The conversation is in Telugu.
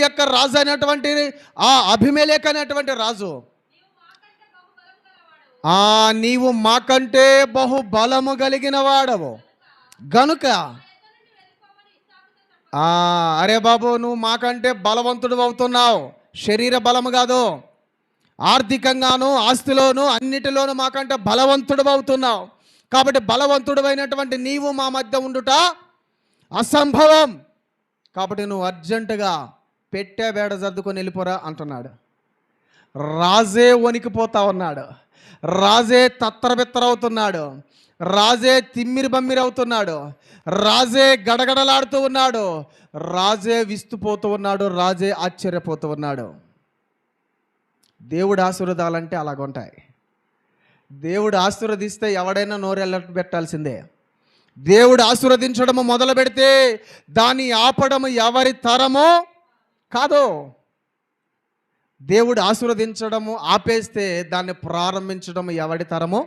యొక్క రాజు అయినటువంటి ఆ అభిమేలేక్ అనేటువంటి రాజు. ఆ నీవు మాకంటే బహు బలము కలిగిన వాడవు. గనుక ఆ అరే బాబు నువ్వు మాకంటే బలవంతుడు అవుతున్నావు. శరీర బలము కాదు. ఆర్థికంగాను ఆస్తిలోను అన్నిటిలోనూ మాకంటే బలవంతుడు అవుతున్నావు. కాబట్టి బలవంతుడు అయినటువంటి నీవు మా మధ్య ఉండుట అసంభవం. కాబట్టి నువ్వు అర్జెంటుగా పెట్టే బేడ సర్దుకొని వెళ్ళిపోరా అంటున్నాడు. రాజే వణికిపోతా ఉన్నాడు. రాజే తత్తరబిత్తరవుతున్నాడు రాజే తిమ్మిరి బమ్మిరి అవుతున్నాడు. రాజే గడగడలాడుతూ ఉన్నాడు. రాజే విస్తుపోతూ ఉన్నాడు. రాజే ఆశ్చర్యపోతూ ఉన్నాడు. దేవుడు ఆశీర్వాదాలంటే అలాగుంటాయి దేవుడు ఆశీర్వదిస్తే ఎవడైనా నోరెళ్ళ పెట్టాల్సిందే. దేవుడు ఆశీర్వదించడము మొదలు పెడితే దాన్ని ఆపడము ఎవరి తరమో కాదు. దేవుడు ఆశీర్వదించడము ఆపేస్తే దాన్ని ప్రారంభించడం ఎవడి తరమో?